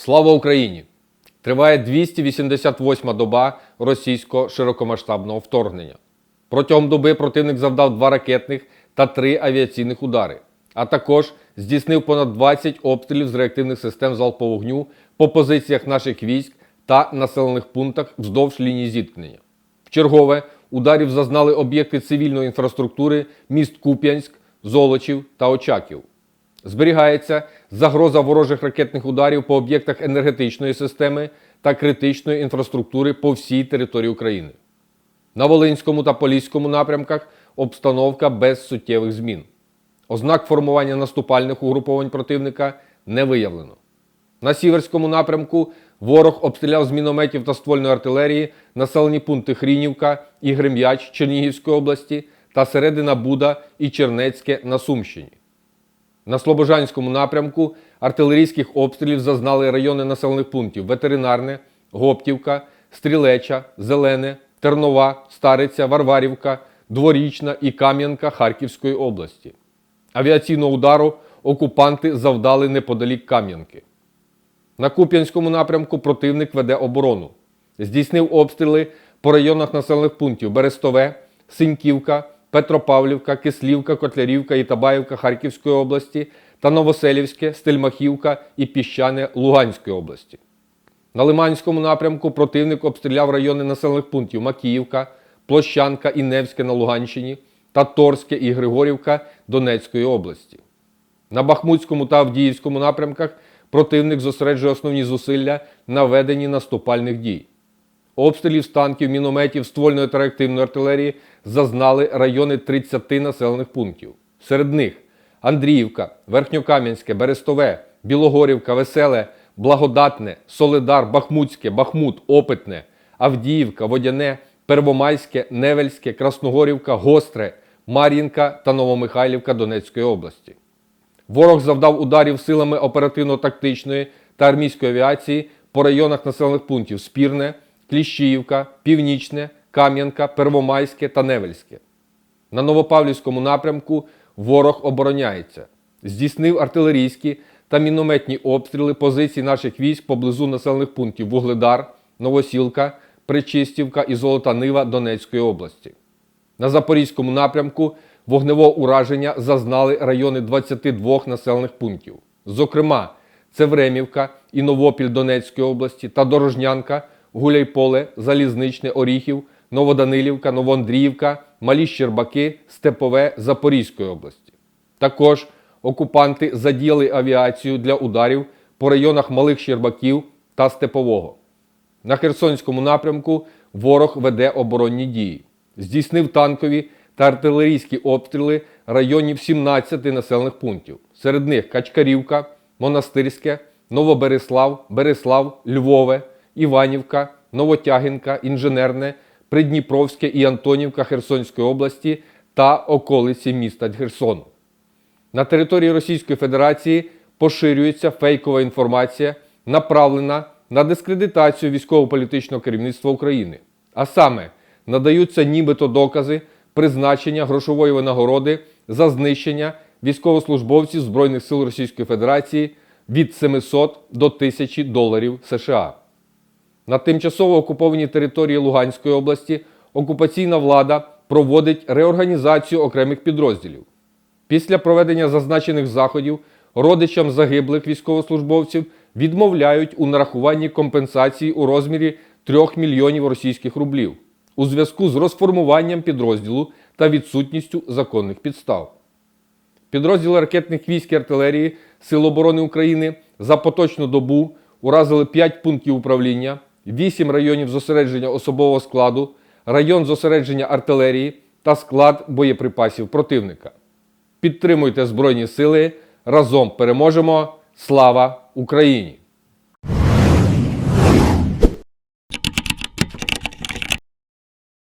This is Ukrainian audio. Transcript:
Слава Україні! Триває 288 доба російського широкомасштабного вторгнення. Протягом доби противник завдав два ракетних та три авіаційних удари, а також здійснив понад 20 обстрілів з реактивних систем залпового вогню по позиціях наших військ та населених пунктах вздовж лінії зіткнення. Вчергове ударів зазнали об'єкти цивільної інфраструктури міст Куп'янськ, Золочів та Очаків. Зберігається загроза ворожих ракетних ударів по об'єктах енергетичної системи та критичної інфраструктури по всій території України. На Волинському та Поліському напрямках обстановка без суттєвих змін. Ознак формування наступальних угруповань противника не виявлено. На Сіверському напрямку ворог обстріляв з мінометів та ствольної артилерії населені пункти Хрінівка і Грем'яч Чернігівської області та середина Буда і Чернецьке на Сумщині. На Слобожанському напрямку артилерійських обстрілів зазнали райони населених пунктів Ветеринарне, Гоптівка, Стрілеча, Зелене, Тернова, Стариця, Варварівка, Дворічна і Кам'янка Харківської області. Авіаційного удару окупанти завдали неподалік Кам'янки. На Куп'янському напрямку противник веде оборону. Здійснив обстріли по районах населених пунктів Берестове, Синьківка, Петропавлівка, Кислівка, Котлярівка і Табаївка Харківської області та Новоселівське, Стельмахівка і Піщане Луганської області. На Лиманському напрямку противник обстріляв райони населених пунктів Макіївка, Площанка і Невське на Луганщині та Торське і Григорівка Донецької області. На Бахмутському та Авдіївському напрямках противник зосереджує основні зусилля на веденні наступальних дій. Обстрілів з танків, мінометів, ствольної та реактивної артилерії зазнали райони 30 населених пунктів. Серед них Андріївка, Верхньокам'янське, Берестове, Білогорівка, Веселе, Благодатне, Солидар, Бахмутське, Бахмут, Опитне, Авдіївка, Водяне, Первомайське, Невельське, Красногорівка, Гостре, Мар'їнка та Новомихайлівка Донецької області. Ворог завдав ударів силами оперативно-тактичної та армійської авіації по районах населених пунктів Спірне, Кліщіївка, Північне, Кам'янка, Первомайське та Невельське. На Новопавлівському напрямку ворог обороняється. Здійснив артилерійські та мінометні обстріли позицій наших військ поблизу населених пунктів Вугледар, Новосілка, Причистівка і Золота Нива Донецької області. На Запорізькому напрямку вогневого ураження зазнали райони 22 населених пунктів. Зокрема, це Времівка і Новопіль Донецької області та Дорожнянка, Гуляйполе, Залізничне, Оріхів, Новоданилівка, Новоандріївка, Малі Щербаки, Степове Запорізької області. Також окупанти задіяли авіацію для ударів по районах Малих Щербаків та Степового. На Херсонському напрямку ворог веде оборонні дії. Здійснив танкові та артилерійські обстріли районів 17 населених пунктів. Серед них Качкарівка, Монастирське, Новобереслав, Береслав, Львове, Іванівка, Новотягінка, Інженерне, Придніпровське і Антонівка Херсонської області та околиці міста Херсону. На території Російської Федерації поширюється фейкова інформація, направлена на дискредитацію військово-політичного керівництва України. А саме надаються нібито докази призначення грошової винагороди за знищення військовослужбовців Збройних сил Російської Федерації від 700 до 1000 доларів США. На тимчасово окупованій території Луганської області окупаційна влада проводить реорганізацію окремих підрозділів. Після проведення зазначених заходів родичам загиблих військовослужбовців відмовляють у нарахуванні компенсації у розмірі 3 мільйонів російських рублів у зв'язку з розформуванням підрозділу та відсутністю законних підстав. Підрозділи ракетних військ і артилерії Сил оборони України за поточну добу уразили 5 пунктів управління, 8 районів зосередження особового складу, район зосередження артилерії та склад боєприпасів противника. Підтримуйте Збройні Сили. Разом переможемо! Слава Україні!